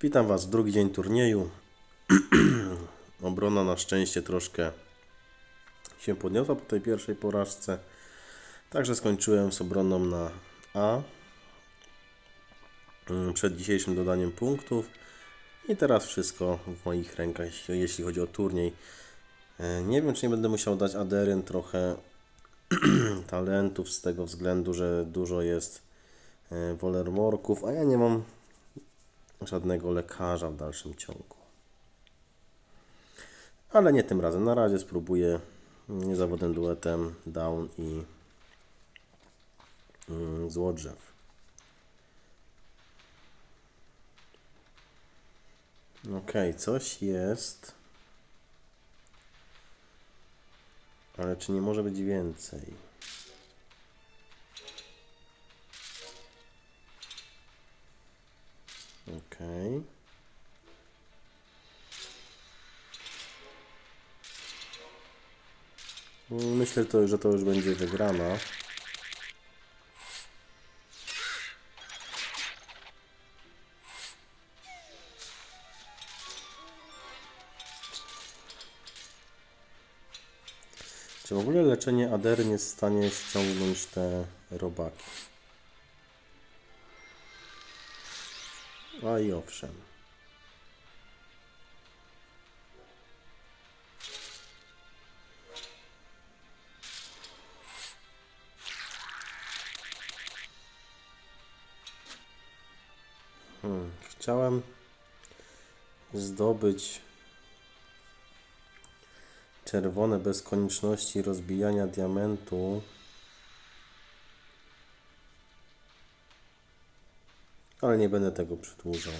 Witam Was drugi dzień turnieju. Obrona na szczęście troszkę się podniosła po tej pierwszej porażce. Także skończyłem z obroną na A mm, przed dzisiejszym dodaniem punktów. I teraz wszystko w moich rękach, jeśli- chodzi o turniej. E, Nie wiem, czy nie będę musiał dać Aderyn trochę talentów z tego względu, że dużo jest e, wolerworków, a ja nie mam żadnego lekarza w dalszym ciągu. Ale nie tym razem. Na razie spróbuję niezawodnym duetem Down i mm, Złodrzew. Ok, coś jest. Ale czy nie może być więcej? Okej. Myślę, to, że to już będzie wygrana. Czy w ogóle leczenie Aderyn jest w stanie ściągnąć te robaki? A i owszem. Hmm. Chciałem zdobyć czerwone bez konieczności rozbijania diamentu. Ale nie będę tego przedłużał.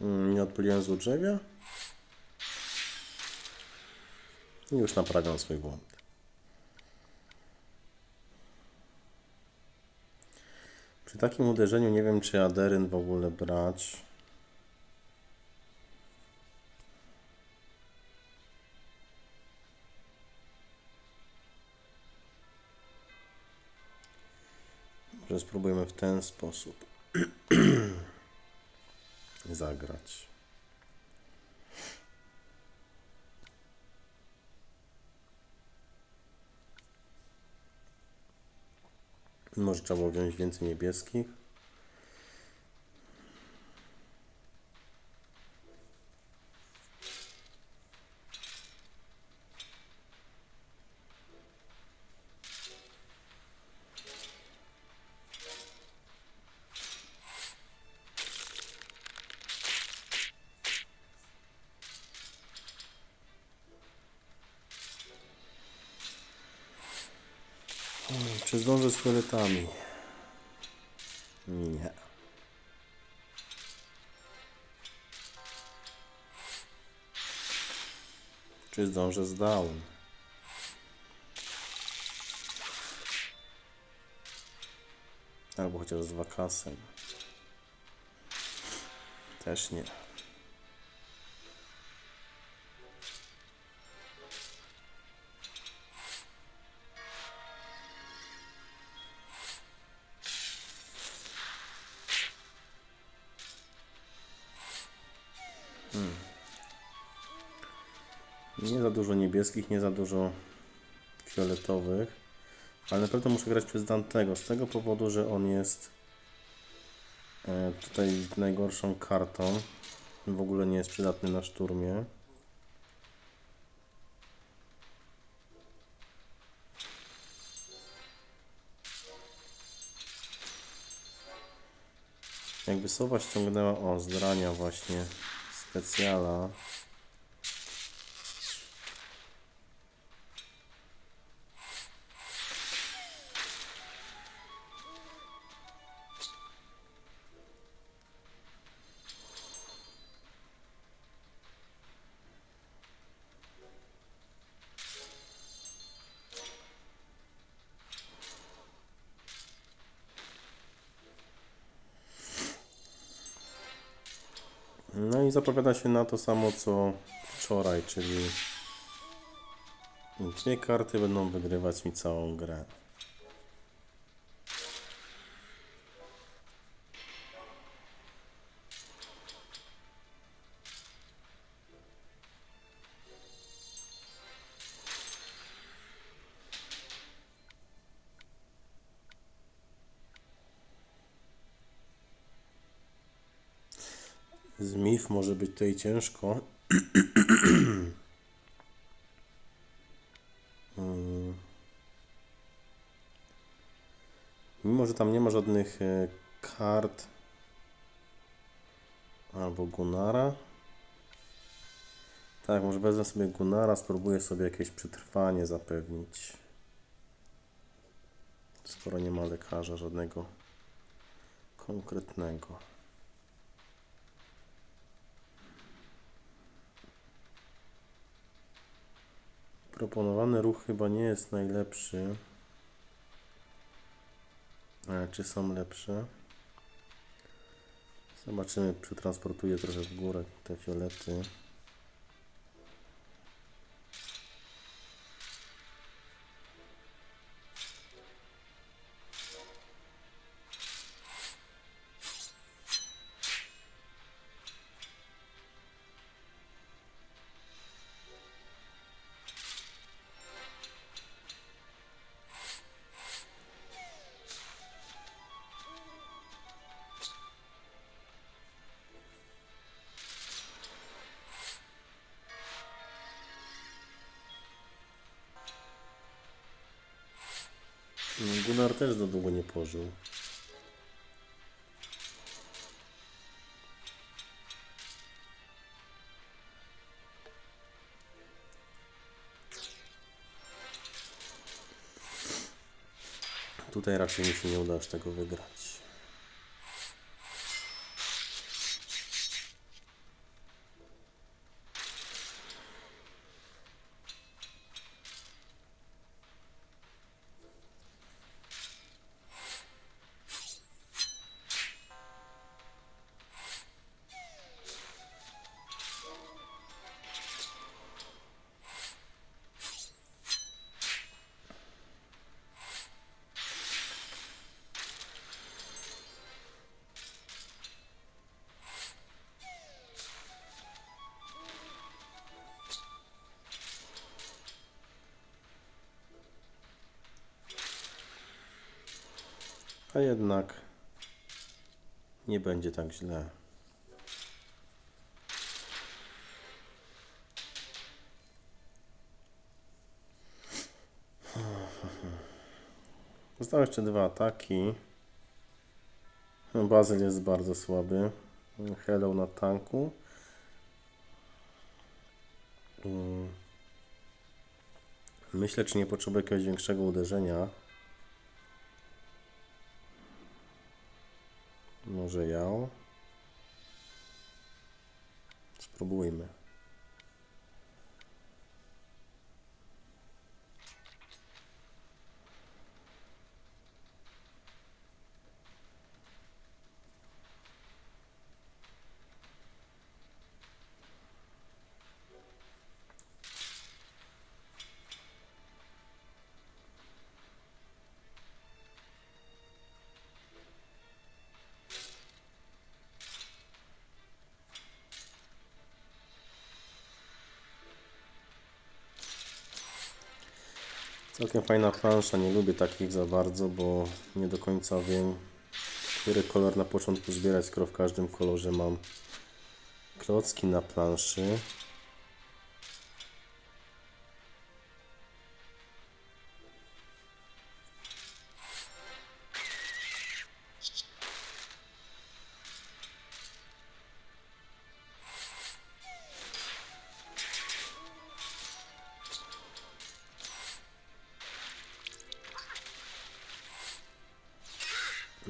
Mm, Nie odpaliłem złodrzewia? I już naprawiam swój błąd. Takim uderzeniu nie wiem, czy Aderyn w ogóle brać. Może spróbujemy w ten sposób zagrać. Może trzeba było wziąć więcej niebieskich. Czy zdążę z fioletami? Nie. Czy zdążę z down? Albo chociaż z wakasem. Też nie. Nie za dużo niebieskich, nie za dużo fioletowych. Ale na pewno muszę grać przez Dantego. Z tego powodu, że on jest e, tutaj najgorszą kartą. W ogóle nie jest przydatny na szturmie. Jakby sowa ściągnęła o zdrania właśnie 客气了。No i zapowiada się na to samo co wczoraj, czyli dwie karty będą wygrywać mi całą grę. Może być tutaj ciężko. Mimo, że tam nie ma żadnych e, kart albo Gunara. Tak, może wezmę sobie Gunara, spróbuję sobie jakieś przetrwanie zapewnić. Skoro nie ma lekarza żadnego konkretnego. Proponowany ruch chyba nie jest najlepszy. Ale czy są lepsze? Zobaczymy, przetransportuję trochę w górę te fiolety. Gunnar też za długo nie pożył. Tutaj raczej mi się nie uda aż tego wygrać. A jednak nie będzie tak źle. Zostały jeszcze dwa ataki. Bazyl jest bardzo słaby. Hello na tanku. Mm. Myślę, czy nie potrzebuję jakiegoś większego uderzenia. Może ja? Spróbujmy. Całkiem fajna plansza, nie lubię takich za bardzo, bo nie do końca wiem, który kolor na początku zbierać, skoro w każdym kolorze mam klocki na planszy.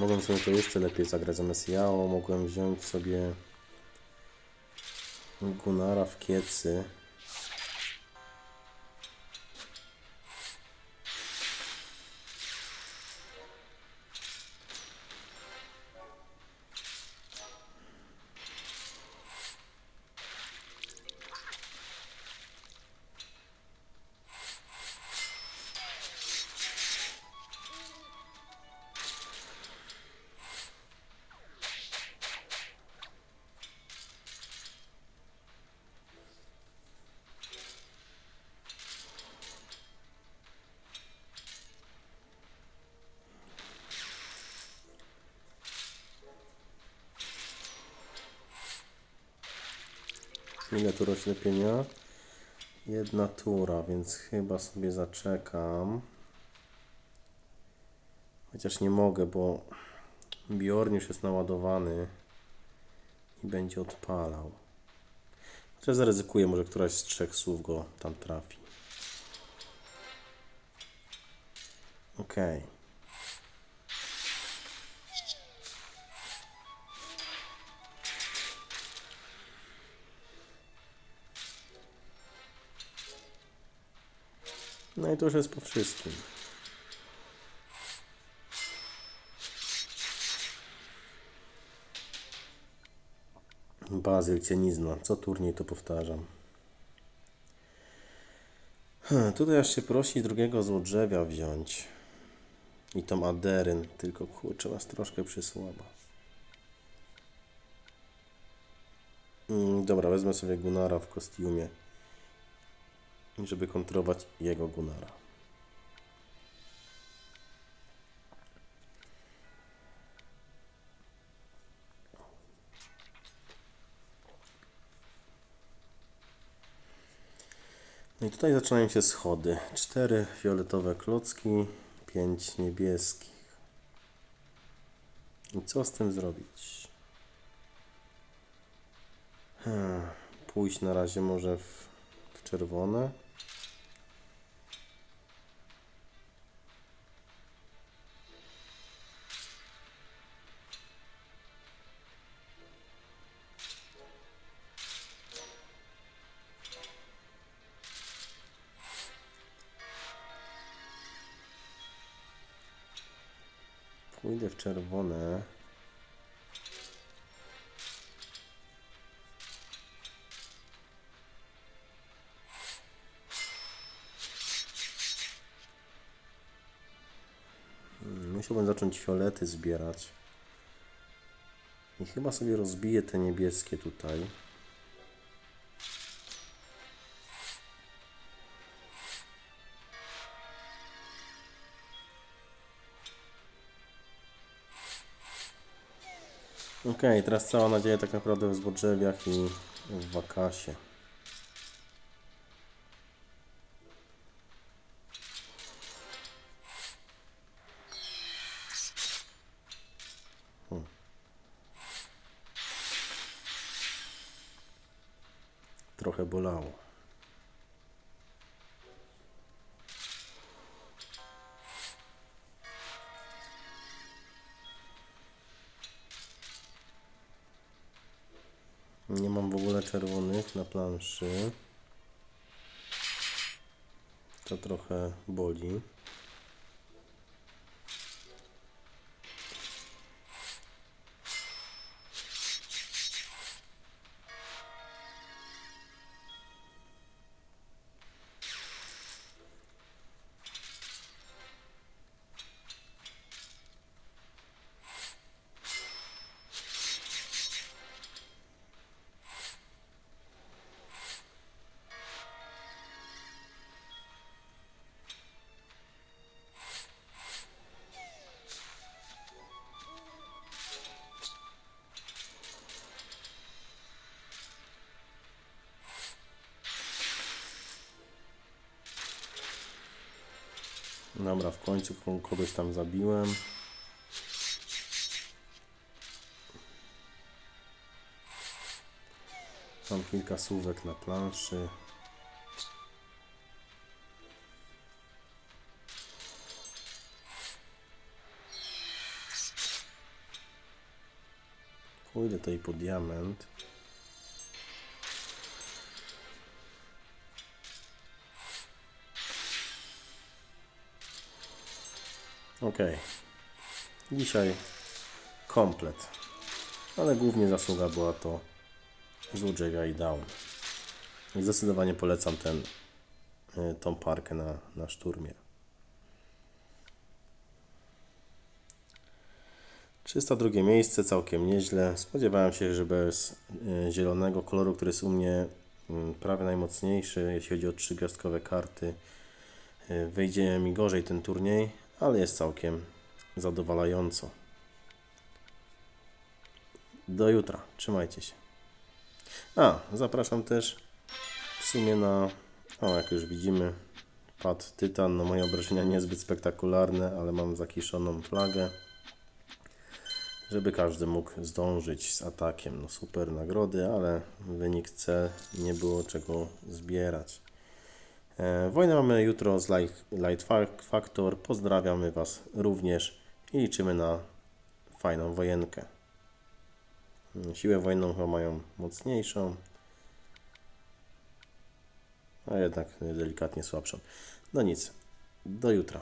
Mogłem sobie to jeszcze lepiej zagrać zamiast Jao. Mogłem wziąć sobie Gunara w kiecy. Ile tu oślepienia? Jedna tura, więc chyba sobie zaczekam. Chociaż nie mogę, bo Bjorn już jest naładowany i będzie odpalał. Chociaż zaryzykuję, może któraś z trzech słów go tam trafi. Okej. No i to już jest po wszystkim. Bazyl, cienizna. Co turniej to powtarzam. Hmm, Tutaj aż się prosi drugiego złodrzewia wziąć. I tą aderyn, tylko kurczę, was troszkę przysłaba. Mm, dobra, wezmę sobie Gunara w kostiumie, żeby kontrolować jego Gunara. No i tutaj zaczynają się schody. Cztery fioletowe klocki, pięć niebieskich. I co z tym zrobić? Hmm, pójść na razie może w czerwone. Pójdę w czerwone. Musiałbym zacząć fiolety zbierać. I chyba sobie rozbiję te niebieskie tutaj. Okej, teraz cała nadzieja tak naprawdę w zbodrzewiach i w wakasie. Trochę bolało. Nie mam w ogóle czerwonych na planszy. To trochę boli. Dobra, w końcu ko- kogoś tam zabiłem. Mam kilka słówek na planszy. Pójdę tutaj po diament. Okej. Dzisiaj komplet. Ale głównie zasługa była to Złodżega i Down. Zdecydowanie polecam ten, y, tą parkę na, na szturmie. 302 miejsce, całkiem nieźle. Spodziewałem się, że bez y, zielonego koloru, który jest u mnie y, prawie najmocniejszy, jeśli chodzi o trzygwiazdkowe karty, wyjdzie mi gorzej ten turniej, ale jest całkiem zadowalająco. Do jutra. Trzymajcie się. A, zapraszam też w sumie na, o jak już widzimy, pad Tytan. No moje obrażenia niezbyt spektakularne, ale mam zakiszoną flagę, żeby każdy mógł zdążyć z atakiem. No super nagrody, ale wynik C nie było czego zbierać. E, Wojnę mamy jutro z Light, Light Fa- Factor. Pozdrawiamy Was również i liczymy na fajną wojenkę. Siłę wojenną chyba mają mocniejszą, a jednak delikatnie słabszą. No nic, do jutra.